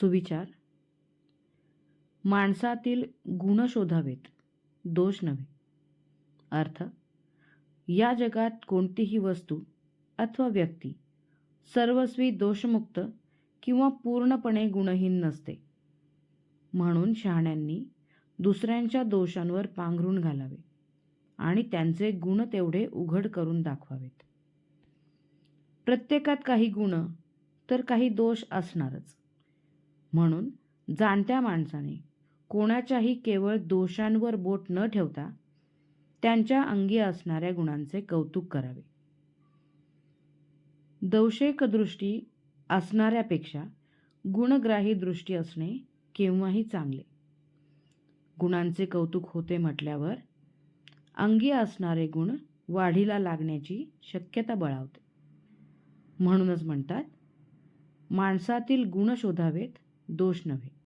सुविचार. माणसातील गुण शोधावेत दोष नव्हे. अर्थ या जगात कोणतीही वस्तू अथवा व्यक्ती सर्वस्वी दोषमुक्त किंवा पूर्णपणे गुणहीन नसते. म्हणून शहाण्यांनी दुसऱ्यांच्या दोषांवर पांघरून घालावे आणि त्यांचे गुण तेवढे उघड करून दाखवावेत. प्रत्येकात काही गुण तर काही दोष असणारच. म्हणून जाणत्या माणसाने कोणाच्याही केवळ दोषांवर बोट न ठेवता त्यांच्या अंगी असणाऱ्या गुणांचे कौतुक करावे. दौशेक दृष्टी असणाऱ्यापेक्षा गुणग्राही दृष्टी असणे केव्हाही चांगले. गुणांचे कौतुक होते म्हटल्यावर अंगी असणारे गुण वाढीला लागण्याची शक्यता बळावते. म्हणूनच म्हणतात माणसातील गुण शोधावेत दोष नव्हे.